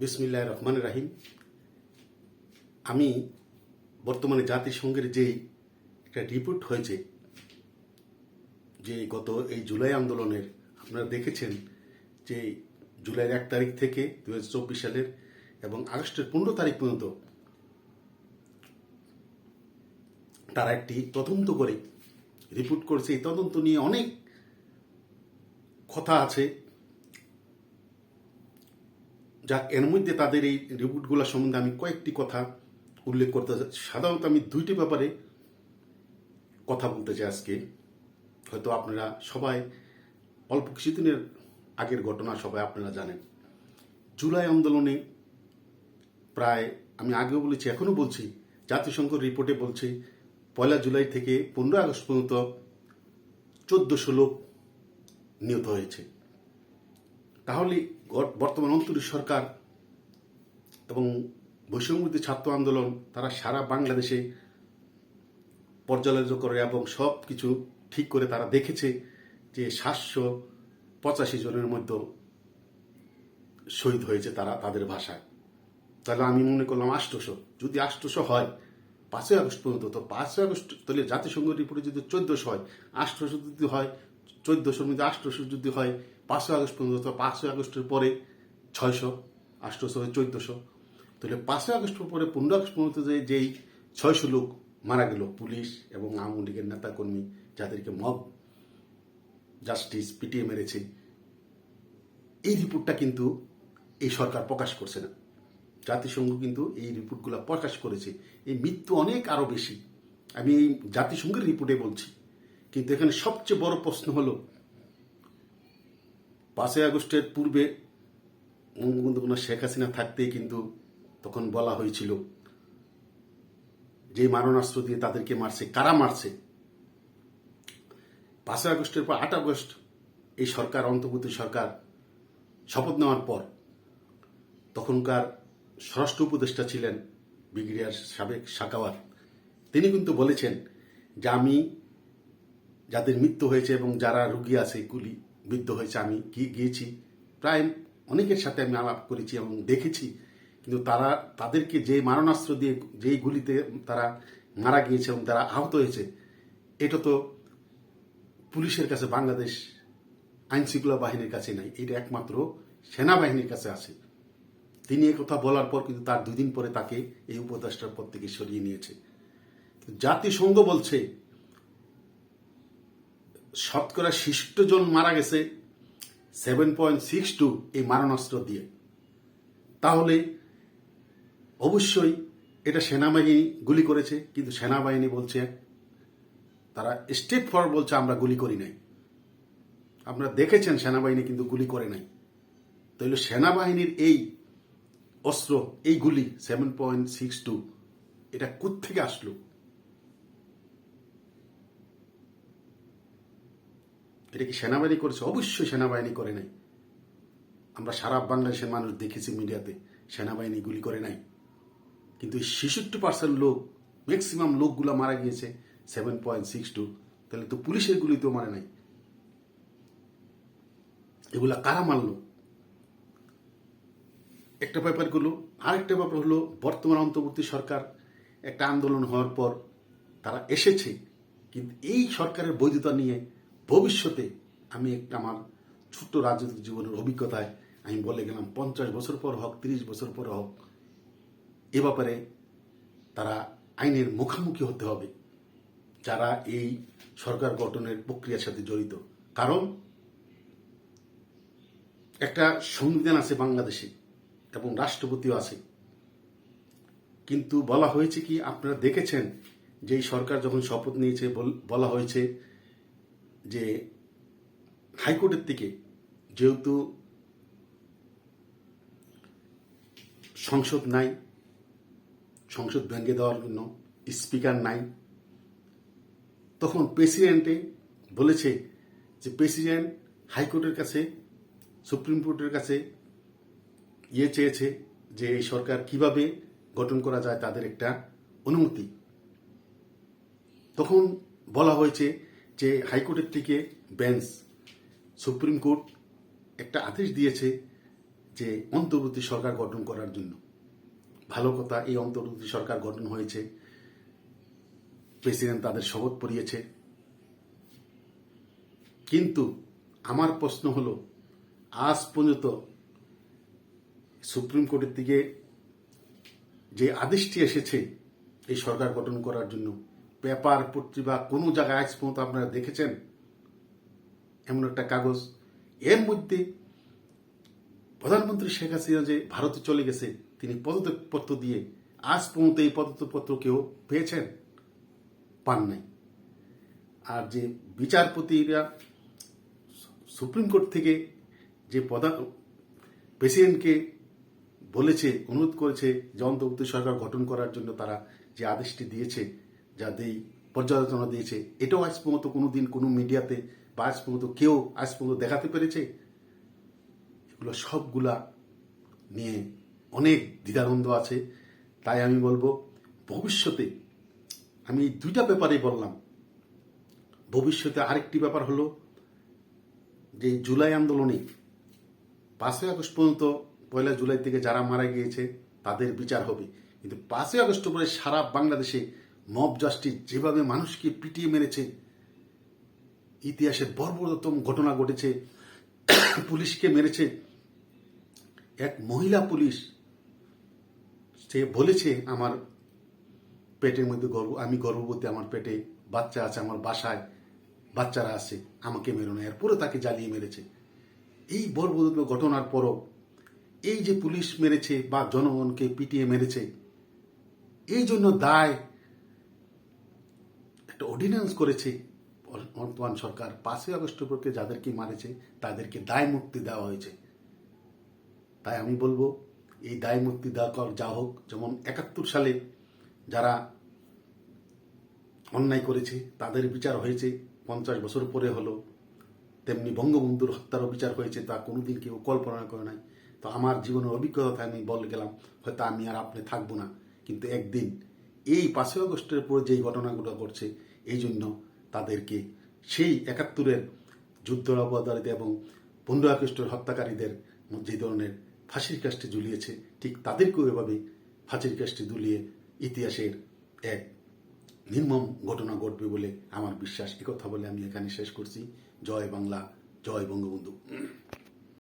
বিসমিল্লাহ রহমান রাহিম। আমি বর্তমানে জাতিসংঘের যে একটা রিপোর্ট হয়েছে, যে গত এই জুলাই আন্দোলনের আপনারা দেখেছেন যে জুলাইয়ের এক তারিখ থেকে দু হাজার চব্বিশ সালের এবং আগস্টের পনেরো তারিখ পর্যন্ত তারা একটি তদন্ত করে রিপোর্ট করেছে। এই তদন্ত নিয়ে অনেক কথা আছে। যাক, এর মধ্যে তাদের এই রিপোর্টগুলো সম্বন্ধে আমি কয়েকটি কথা উল্লেখ করতে চাই। সাধারণত আমি দুইটি ব্যাপারে কথা বলতে চাই আজকে। হয়তো আপনারা সবাই অল্প কিছুদিনের আগের ঘটনা সবাই আপনারা জানেন। জুলাই আন্দোলনে প্রায়, আমি আগেও বলেছি, এখনও বলছি, জাতিসংঘ রিপোর্টে বলছে, পয়লা জুলাই থেকে পনেরো আগস্ট পর্যন্ত চোদ্দশো লোক নিহত হয়েছে। তাহলে বর্তমান অন্তরী সরকার এবং বৈষম্যবিরোধী ছাত্র আন্দোলন, তারা সারা বাংলাদেশে পর্যালোচনা করে এবং সব কিছু ঠিক করে তারা দেখেছে যে সাতশো পঁচাশি জনের মধ্যে শহীদ হয়েছে তারা তাদের ভাষায়। তাহলে আমি মনে করলাম আষ্টশো যদি আষ্টশো হয়, পাঁচই আগস্ট পর্যন্ত, তো পাঁচই আগস্ট তাহলে জাতিসংঘ রিপোর্টে যদি চোদ্দশো হয় আষ্টশো যদি হয় চোদ্দশোর মধ্যে আষ্টশো যদি হয়, পাঁচশো আগস্ট পর্যন্ত পাঁচই আগস্টের পরে ছয়শো, আষ্টশো চোদ্দশো। তাহলে পাঁচই আগস্টের পরে পনেরো আগস্ট পর্যন্ত যে, যেই ছয়শো লোক মারা গেল, পুলিশ এবং আওয়ামী লীগের নেতাকর্মী যাদেরকে মব, জাস্টিস, পিটিয়ে মেরেছে, এই রিপোর্টটা কিন্তু এই সরকার প্রকাশ করছে না। জাতিসংঘ কিন্তু এই রিপোর্টগুলো প্রকাশ করেছে। এই মৃত্যু অনেক আরও বেশি। আমি এই জাতিসংঘের রিপোর্টে বলছি। কিন্তু এখানে সবচেয়ে বড় প্রশ্ন হলো, পাঁচই আগস্টের পূর্বে বঙ্গবন্ধু শেখ হাসিনা থাকতেই কিন্তু তখন বলা হয়েছিল, যে মারণাস্ত্র দিয়ে তাদেরকে মারছে, কারা মারছে? পাঁচই আগস্টের পর আট আগস্ট এই সরকার, অন্তর্বর্তী সরকার শপথ নেওয়ার পর তখনকার স্বরাষ্ট্র উপদেষ্টা ছিলেন ব্রিগেডিয়ার সাবেক সাকাওয়াত তিনি কিন্তু বলেছেন যে আমি যাদের মৃত্যু হয়েছে এবং যারা রুগী আছে গুলি বিদ্ধ হয়েছে, আমি গিয়ে- গিয়েছি। প্রায় অনেকের সাথে আমি আলাপ করেছি এবং দেখেছি, কিন্তু তারা, তাদেরকে যে মারণাস্ত্র দিয়ে যেই গুলিতে তারা মারা গিয়েছে এবং তারা আহত হয়েছে, এটা তো পুলিশের কাছে, বাংলাদেশ আইন শৃঙ্খলা বাহিনীর কাছে নাই, এটা একমাত্র সেনাবাহিনীর কাছে আছে। তিনি কথা বলার পর কিন্তু তার দুদিন পরে তাকে এই উপদেষ্টার পদ থেকে সরিয়ে নিয়েছে। জাতিসংঘ বলছে শতকরা জন মারা গেছে সেভেন পয়েন্ট সিক্স টু এই মারণাস্ত্র দিয়ে। তাহলে অবশ্যই এটা সেনাবাহিনী গুলি করেছে, কিন্তু সেনাবাহিনী বলছে, তারা স্টেপ ফর বলছে, আমরা গুলি করি নাই। আপনারা দেখেছেন সেনাবাহিনী কিন্তু গুলি করে নাই। তাহলে সেনাবাহিনীর এই অস্ত্র, এই গুলি সেভেন পয়েন্ট সিক্স টু এটা থেকে আসলো? এটা কি সেনাবাহিনী করেছে? অবশ্যই সেনাবাহিনী করে নাই। আমরা সারা বাংলাদেশের মানুষ দেখেছি মিডিয়াতে, সেনাবাহিনী গুলি করে নাই। কিন্তু ছেষট্টি পার্সেন্ট লোক ম্যাক্সিমাম লোকগুলো মারা গিয়েছে সেভেন পয়েন্ট সিক্স টু তাহলে তো পুলিশের গুলি তো মারে নাই। এগুলা কারা মারলো? একটা ব্যাপার হলো আরেকটা ব্যাপার হলো, বর্তমান অন্তর্বর্তী সরকার একটা আন্দোলন হওয়ার পর তারা এসেছে। কিন্তু এই সরকারের বৈধতা নিয়ে ভবিষ্যতে আমি একটা আমার ছোট্ট রাজনৈতিক জীবনের অভিজ্ঞতায় আমি বলে গেলাম, পঞ্চাশ বছর পর হোক, তিরিশ বছর পর হোক, এ ব্যাপারে তারা আইনের মুখোমুখি হতে হবে। যারা এই সরকার গঠনের প্রক্রিয়ার সাথে জড়িত। কারণ একটা সংবিধান আছে বাংলাদেশে এবং রাষ্ট্রপতিও আছে। কিন্তু বলা হয়েছে কি, আপনারা দেখেছেন যে সরকার যখন শপথ নিয়েছে বলা হয়েছে যে হাইকোর্টের থেকে যেহেতু সংসদ নাই, সংসদ ভেঙে দেওয়ার জন্য স্পিকার নাই, তখন প্রেসিডেন্টে বলেছে যে প্রেসিডেন্ট হাইকোর্টের কাছে, সুপ্রিম কোর্টের কাছে ইয়ে চেয়েছে যে এই সরকার কীভাবে গঠন করা যায় তাদের একটা অনুমতি। তখন বলা হয়েছে যে হাইকোর্টের থেকে বেঞ্চ, সুপ্রিম কোর্ট একটা আদেশ দিয়েছে যে অন্তর্বর্তী সরকার গঠন করার জন্য। ভালো কথা, এই অন্তর্বর্তী সরকার গঠন হয়েছে। প্রেসিডেন্ট তাদের শপথ পড়িয়েছে। কিন্তু আমার প্রশ্ন হলো, আজ পর্যন্ত সুপ্রিম কোর্টের থেকে যে আদেশটি এসেছে এই সরকার গঠন করার জন্য পেপার পত্রিকা কোনো জায়গায় আজ পর্যন্ত আপনারা দেখেছেন এমন একটা কাগজ। এর মধ্যে প্রধানমন্ত্রী শেখ হাসিনা যে ভারতে চলে গেছে, তিনি পদত্যাগপত্র দিয়ে আজ পর্যন্ত এই পদত্যাগপত্র কেউ পেয়েছেন? পান নাই। আর যে বিচারপতিরা সুপ্রিম কোর্ট থেকে যে প্রধান প্রেসিডেন্টকে বলেছে, অনুরোধ করেছে যে অন্তর্বর্তী সরকার গঠন করার জন্য তারা যে আদেশটি দিয়েছে যা দেই পর্যালোচনা দিয়েছে। এটাও আজ পর্যন্ত কোনো দিন কোনো মিডিয়াতে বা আজ পর্যন্ত কেউ আজ পর্যন্ত দেখাতে পেরেছে? এগুলো সবগুলা নিয়ে অনেক দ্বিধানন্দ আছে। তাই আমি বলব, ভবিষ্যতে আমি দুইটা ব্যাপারে বললাম। ভবিষ্যতে আরেকটি ব্যাপার হলো যে জুলাই আন্দোলনে পাঁচই আগস্ট পর্যন্ত, পয়লা জুলাই থেকে যারা মারা গিয়েছে, তাদের বিচার হবে। কিন্তু পাঁচই আগস্ট পরে সারা বাংলাদেশে মব জাস্টিস যেভাবে মানুষকে পিটিয়ে মেরেছে ইতিহাসের বর্বরতম ঘটনা ঘটেছে, পুলিশকে মেরেছে, এক মহিলা পুলিশ, সে বলেছে, আমার পেটের মধ্যে গর্ব, আমি গর্ভবতী, আমার পেটে বাচ্চা আছে, আমার বাসায় বাচ্চারা আছে, আমাকে মেরো না। এরপরে তাকে জ্বালিয়ে মেরেছে। এই বর্বরত ঘটনার পরও এই যে পুলিশ মেরেছে বা জনগণকে পিটিয়ে মেরেছে, এই জন্য দায় একটা অর্ডিন্যান্স করেছে বর্তমান সরকার, পাঁচই আগস্ট উপলক্ষে যাদেরকে মারেছে, তাদেরকে দায় মুক্তি দেওয়া হয়েছে। তাই আমি বলব, এই দায় মুক্তি দেওয়া যা হোক, যেমন একাত্তর সালে যারা অন্যায় করেছে, তাদের বিচার হয়েছে, পঞ্চাশ বছর পরে হলো, তেমনি বঙ্গবন্ধুর হত্যারও বিচার হয়েছে, তা কোনোদিন কেউ কল্পনা করে নাই। তো আমার জীবনের অভিজ্ঞতা আমি বলে গেলাম, হয়তো আমি আর আপনি থাকব না। কিন্তু একদিন, এই পাঁচই আগস্টের পরে যেই ঘটনাগুলো ঘটছে এই জন্য তাদেরকে সেই একাত্তরের যুদ্ধ অপরাধীদের এবং পনেরো আগস্টের হত্যাকারীদের যে ধরনের ফাঁসির কাজটি ঝুলিয়েছে, ঠিক তাদেরকেও এভাবে ফাঁসির কাজটি ঝুলিয়ে ইতিহাসের এক নির্মম ঘটনা ঘটবে বলে আমার বিশ্বাস। একথা বলে আমি এখানে শেষ করছি। জয় বাংলা, জয় বঙ্গবন্ধু।